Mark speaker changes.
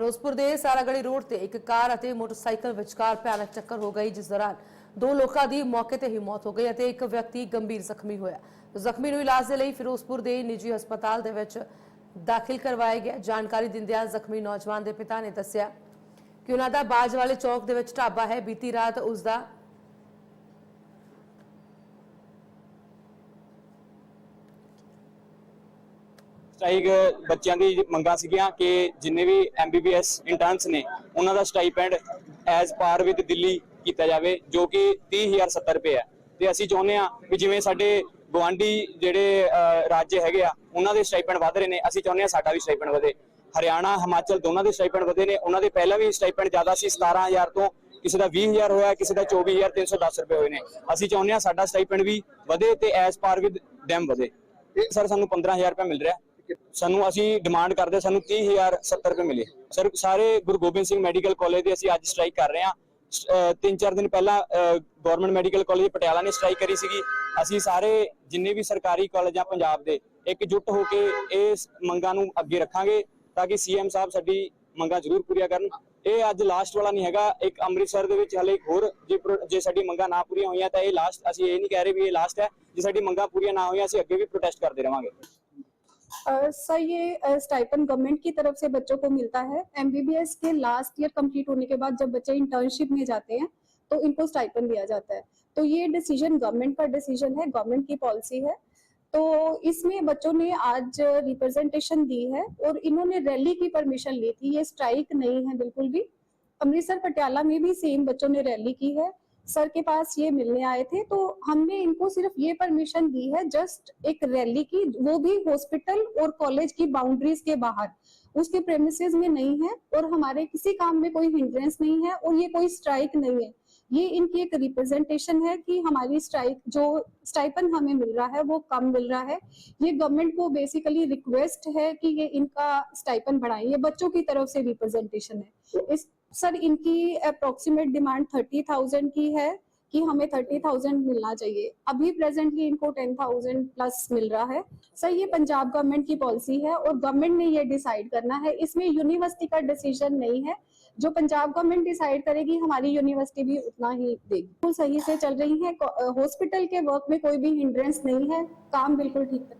Speaker 1: ਫਿਰੋਜ਼ਪੁਰ ਦੇ ਸਾਰਾਗੜੀ ਰੋਡ ਤੇ ਇੱਕ ਕਾਰ ਅਤੇ ਮੋਟਰਸਾਈਕਲ ਵਿਚਕਾਰ ਭਿਆਨਕ ਟੱਕਰ ਹੋ ਗਈ, ਜਿਸ ਦੌਰਾਨ ਦੋ ਲੋਕਾਂ ਦੀ ਮੌਕੇ ਤੇ ਹੀ ਮੌਤ ਹੋ ਗਈ ਅਤੇ ਇੱਕ ਵਿਅਕਤੀ ਗੰਭੀਰ ਜ਼ਖਮੀ ਹੋਇਆ। ਜ਼ਖਮੀ ਨੂੰ ਇਲਾਜ ਦੇ ਲਈ ਫਿਰੋਜ਼ਪੁਰ ਦੇ ਨਿੱਜੀ ਹਸਪਤਾਲ ਦੇ ਵਿੱਚ ਦਾਖਲ ਕਰਵਾਇਆ ਗਿਆ। ਜਾਣਕਾਰੀ ਦਿੰਦਿਆਂ ਜ਼ਖਮੀ ਨੌਜਵਾਨ ਦੇ ਪਿਤਾ ਨੇ ਦੱਸਿਆ ਕਿ ਉਹਨਾਂ ਦਾ ਬਾਜ ਵਾਲੇ ਚੌਕ ਦੇ ਵਿੱਚ ਢਾਬਾ ਹੈ। ਬੀਤੀ ਰਾਤ ਉਸ ਦਾ
Speaker 2: ਸਟ੍ਰਾਈਕ ਬੱਚਿਆਂ ਦੀ ਮੰਗਾਂ ਸੀਗੀਆਂ ਕਿ ਜਿੰਨੇ ਵੀ ਐਮਬੀਬੀਐਸ ਇੰਟਰਨਸ ਨੇ ਉਹਨਾਂ ਦਾ stipend as par with Delhi ਕੀਤਾ ਜਾਵੇ ਜੋ ਕਿ 30070 ਰੁਪਏ ਹੈ। ਤੇ ਅਸੀਂ ਚਾਹੁੰਦੇ ਆ ਕਿ ਜਿਵੇਂ ਸਾਡੇ ਗਵਾਂਢੀ ਜਿਹੜੇ ਰਾਜ ਹੈਗੇ ਆ ਉਹਨਾਂ ਦੇ ਸਟਾਈਪੈਂਡ ਵਧ ਰਹੇ ਨੇ। ਅਸੀਂ ਚਾਹੁੰਦੇ ਆ ਸਾਡਾ ਵੀ ਸਟਾਈਪੈਂਡ ਵਧੇ। ਹਰਿਆਣਾ ਹਿਮਾਚਲ ਦੋਨਾਂ ਦੇ ਸਟਾਈਪੈਂਡ ਵਧੇ ਨੇ। ਉਹਨਾਂ ਦੇ ਪਹਿਲਾਂ ਵੀ ਸਟਾਈਪੈਂਡ ਜ਼ਿਆਦਾ ਸੀ 17000 ਤੋਂ ਕਿਸੇ ਦਾ 20000 ਹੋਇਆ ਕਿਸੇ ਦਾ 24310 ਰੁਪਏ ਹੋਏ ਨੇ। ਅਸੀਂ ਚਾਹੁੰਦੇ ਆ ਸਾਡਾ ਸਟਾਈਪੈਂਡ ਵੀ ਵਧੇ ਤੇ ਐਜ਼ ਪਾਰ ਵਿਦ ਡੈਮ ਵਧੇ। ਸਰ ਸਾਨੂੰ 15000 ਰੁਪਏ ਮਿਲ ਰਿਹਾ। ਸਾਨੂੰ ਅਸੀਂ ਡਿਮਾਂਡ ਕਰਦੇ ਹਾਂ, ਸਾਨੂੰ 30070 ਰੁਪਏ ਮਿਲੇ। ਸਰ ਸਾਰੇ ਗੁਰੂ ਗੋਬਿੰਦ ਸਿੰਘ ਮੈਡੀਕਲ ਕਾਲਜ ਦੇ ਅਸੀਂ ਅੱਜ ਸਟ੍ਰਾਈਕ ਕਰ ਰਹੇ ਹਾਂ। ਤਿੰਨ ਚਾਰ ਦਿਨ ਪਹਿਲਾਂ ਗਵਰਨਮੈਂਟ ਮੈਡੀਕਲ ਕਾਲਜ ਪਟਿਆਲਾ ਨੇ ਸਟ੍ਰਾਈਕ ਕਰੀ ਸੀਗੀ। ਅਸੀਂ ਸਾਰੇ ਜਿੰਨੇ ਵੀ ਸਰਕਾਰੀ ਕਾਲਜ ਪੰਜਾਬ ਦੇ ਇਕਜੁੱਟ ਹੋ ਕੇ ਇਸ ਮੰਗਾਂ ਨੂੰ ਅੱਗੇ ਰੱਖਾਂਗੇ ਤਾਂ ਕਿ ਸੀਐਮ ਸਾਹਿਬ ਸਾਡੀ ਮੰਗਾਂ ਜ਼ਰੂਰ ਪੂਰੀਆਂ ਕਰਨ। ਇਹ ਅੱਜ ਲਾਸਟ ਵਾਲਾ ਨਹੀਂ ਹੈਗਾ ਇੱਕ ਅੰਮ੍ਰਿਤਸਰ ਦੇ ਵਿੱਚ ਹਲੇ ਇੱਕ ਹੋਰ ਜੇ ਸਾਡੀ ਮੰਗਾਂ ਨਾ ਪੂਰੀਆਂ ਹੋਈਆਂ ਤਾਂ ਇਹ ਲਾਸਟ ਅਸੀਂ ਇਹ ਨਹੀਂ ਕਹਿ ਰਹੇ ਵੀ ਇਹ ਲਾਸਟ ਹੈ। ਜੇ ਸਾਡੀ ਮੰਗਾਂ ਪੂਰੀਆਂ ਨਾ ਹੋਈਆਂ ਅਸੀਂ ਅੱਗੇ ਵੀ ਪ੍ਰੋਟੈਸਟ ਕਰਦੇ ਰਵਾਂਗੇ।
Speaker 3: सर ये स्टाइपन गवर्नमेंट की तरफ़ से बच्चों को मिलता है। एमबीबीएस के लास्ट ईयर कंप्लीट होने के बाद जब बच्चे इंटर्नशिप में जाते हैं तो इनको स्टाइपन दिया जाता है। तो ये डिसीज़न गवर्नमेंट का डिसीज़न है गवर्नमेंट की पॉलिसी है। तो इसमें बच्चों ने आज रिप्रेजेंटेशन दी है और इन्होंने रैली की परमिशन ली थी। ये स्ट्राइक नहीं है बिल्कुल भी। अमृतसर पटियाला में भी सेम बच्चों ने रैली की है। सर के पास ये मिलने आए थे तो हमने इनको सिर्फ़ ये परमिशन दी है जस्ट एक रैली की वो भी हॉस्पिटल और कॉलेज की बाउंड्रीज के बाहर। उसके प्रेमिसेस में नहीं है और हमारे किसी काम में कोई हिंड्रेंस नहीं है और ये कोई स्ट्राइक नहीं है। ये इनकी एक रिप्रेजेंटेशन है कि हमारी स्ट्राइक जो स्टाइपन हमें मिल रहा है वो कम मिल रहा है। ये गवर्नमेंट को बेसिकली रिक्वेस्ट है कि ये इनका स्टाइपन बढ़ाएँ। ये बच्चों की तरफ़ से रिप्रेजेंटेशन है। इस सर, इनकी अप्रोक्सीमेट डिमांड थर्टी थाउज़ेंड की है कि हमें थर्टी थाउज़ेंड मिलना चाहिए। अभी प्रेजेंटली इनको टेन थाउज़ेंड प्लस मिल रहा है। सर, ये पंजाब गवर्नमेंट की पॉलिसी है और गवर्नमेंट ने ये डिसाइड करना है। इसमें यूनिवर्सिटी का डिसीज़न नहीं है। जो पंजाब गवर्नमेंट डिसाइड करेगी, हमारी यूनिवर्सिटी भी उतना ही देगी। बिल्कुल सही से चल रही है। हॉस्पिटल के वर्क में कोई भी हिंड्रेंस नहीं है। काम बिल्कुल ठीक है।